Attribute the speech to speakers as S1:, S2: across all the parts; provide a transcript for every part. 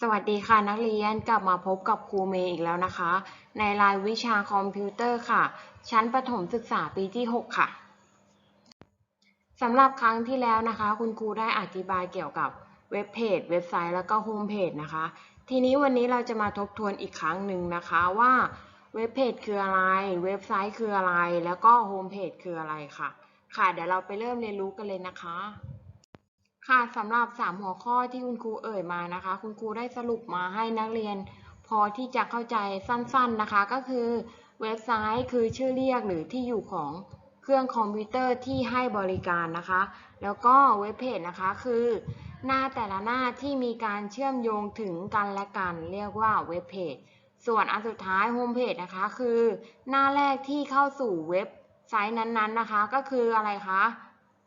S1: สวัสดีค่ะนักเรียนกลับมาพบกับครูเมย์อีกแล้วนะคะ ในรายวิชาคอมพิวเตอร์ค่ะ ชั้นประถมศึกษาปีที่ 6 ค่ะสำหรับครั้งที่แล้วนะคะ คุณครูได้อธิบายเกี่ยวกับเว็บเพจเว็บไซต์แล้วก็โฮมเพจนะคะ ทีนี้วันนี้เราจะมาทบทวนอีกครั้งหนึ่งนะคะว่าเว็บเพจคืออะไร เว็บไซต์คืออะไร แล้วก็โฮมเพจคืออะไรค่ะ ค่ะเดี๋ยวเราไปเริ่มเรียนรู้กันเลยนะคะ ค่ะสำหรับ 3 หัวข้อที่คุณครูเอ่ยมานะคะ คุณครูได้สรุปมาให้นักเรียน พอที่จะเข้าใจสั้นๆนะคะ ก็คือเว็บไซต์คือชื่อเรียกหรือที่อยู่ของเครื่องคอมพิวเตอร์ที่ให้บริการนะคะ แล้วก็เว็บเพจนะคะคือ หน้าแต่ละหน้าที่มีการเชื่อมโยงถึงกันและกัน เรียกว่าเว็บเพจส่วนอันสุดท้ายโฮมเพจนะคะคือ หน้าแรกที่เข้าสู่เว็บไซต์นั้นๆนะคะ ก็คืออะไรคะ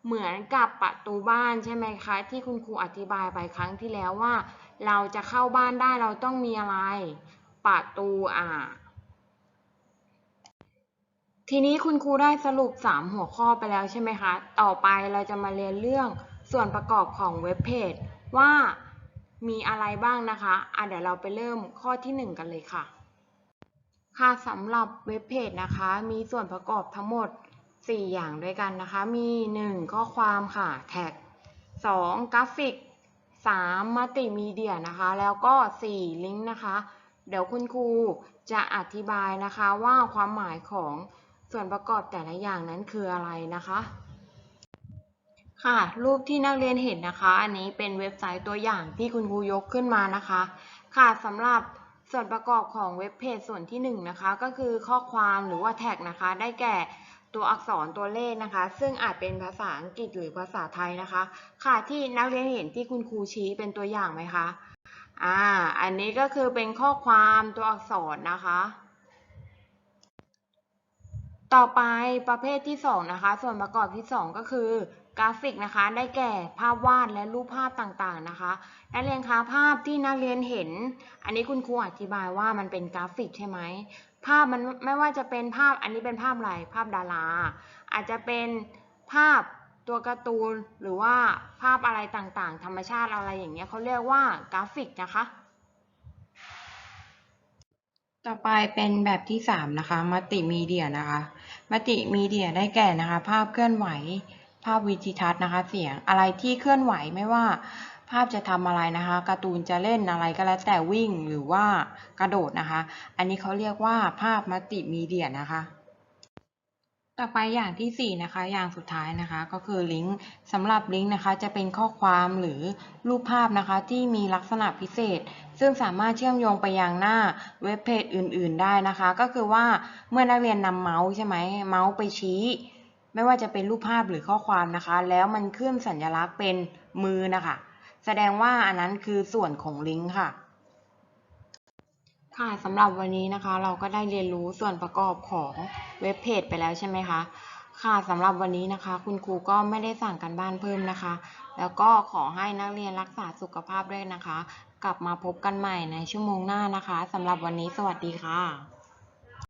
S1: เหมือนกับประตูบ้านใช่ไหมคะ ที่คุณครูอธิบายไปครั้งที่แล้วว่า เราจะเข้าบ้านได้เราต้องมีอะไร ประตูอ่า ทีนี้คุณครูได้สรุป 3 หัวข้อไปแล้วใช่ไหมคะ ต่อไปเราจะมาเรียนเรื่องส่วนประกอบของเว็บเพจว่ามีอะไรบ้างนะคะอะเดี๋ยวเราไปเริ่มข้อที่ 1 กันเลยค่ะ ค่ะสำหรับเว็บเพจนะคะ มีส่วนประกอบทั้งหมด 4 อย่างด้วยกันนะคะ มี 1 ข้อความค่ะ แท็ก 2 กราฟิก 3 มัลติมีเดียนะคะ แล้วก็ 4 ลิงก์นะคะ เดี๋ยวคุณครูจะอธิบายนะคะว่าความหมายของส่วนประกอบแต่ละอย่างนั้นคืออะไรนะคะ ค่ะ รูปที่นักเรียนเห็นนะคะ อันนี้เป็นเว็บไซต์ตัวอย่างที่คุณครูยกขึ้นมานะคะ ค่ะสำหรับส่วนประกอบของเว็บเพจส่วนที่1นงนะคะ ก็คือข้อความหรือว่าแท็กนะคะ ได้แก่ ตัวอักษรตัวเลขนะคะ ซึ่งอาจเป็นภาษาอังกฤษหรือภาษาไทยนะคะ ค่ะที่นักเรียนเห็นที่คุณครูชี้เป็นตัวอย่างไหมคะอ่าอันนี้ก็คือเป็นข้อความตัวอักษรนะคะ ต่อไปประเภทที่2นะคะ ส่วนประกอบที่ 2 ก็คือกราฟิกนะคะ ได้แก่ภาพวาดและรูปภาพต่างๆนะคะ นักเรียนคะภาพที่นักเรียนเห็น อันนี้คุณครูอธิบายว่ามันเป็นกราฟิกใช่ไหมภาพมันไม่ว่าจะเป็นภาพอันนี้เป็นภาพอะไรภาพดารา อาจจะเป็นภาพตัวการ์ตูนหรือว่าภาพอะไรต่างๆ ธรรมชาติอะไรอย่างเงี้ยเขาเรียกว่ากราฟิกนะคะ ต่อไปเป็นแบบที่ 3 นะคะ มัลติมีเดียนะคะ มัลติมีเดียได้แก่นะคะ ภาพเคลื่อนไหว ภาพวิจิทัศน์นะคะ เสียง อะไรที่เคลื่อนไหวไม่ว่า ภาพจะทำอะไรนะคะ การ์ตูนจะเล่นอะไรก็แล้วแต่วิ่งหรือว่ากระโดดนะคะ อันนี้เขาเรียกว่าภาพมัลติมีเดียนะคะ ต่อไปอย่างที่ 4 นะคะ อย่างสุดท้ายนะคะ ก็คือลิงก์สำหรับลิงก์นะคะ จะเป็นข้อความหรือรูปภาพนะคะ ที่มีลักษณะพิเศษ ซึ่งสามารถเชื่อมโยงไปยังหน้าเว็บเพจอื่น ๆ ได้นะคะ ก็คือว่าเมื่อนักเรียนนำเมาส์ใช่ไหมเมาส์ไปชี้ ไม่ว่าจะเป็นรูปภาพหรือข้อความนะคะ แล้วมันขึ้นสัญลักษณ์เป็นมือนะคะ แสดงว่าอันนั้นคือส่วนของลิงก์ค่ะ ค่ะสำหรับวันนี้นะคะเราก็ได้เรียนรู้ส่วนประกอบของเว็บเพจไปแล้วใช่ไหมคะค่ะสำหรับวันนี้นะคะ คุณครูก็ไม่ได้สั่งกันบ้านเพิ่มนะคะ แล้วก็ขอให้นักเรียนรักษาสุขภาพด้วยนะคะ กลับมาพบกันใหม่ในชั่วโมงหน้านะคะสำหรับวันนี้สวัสดีค่ะ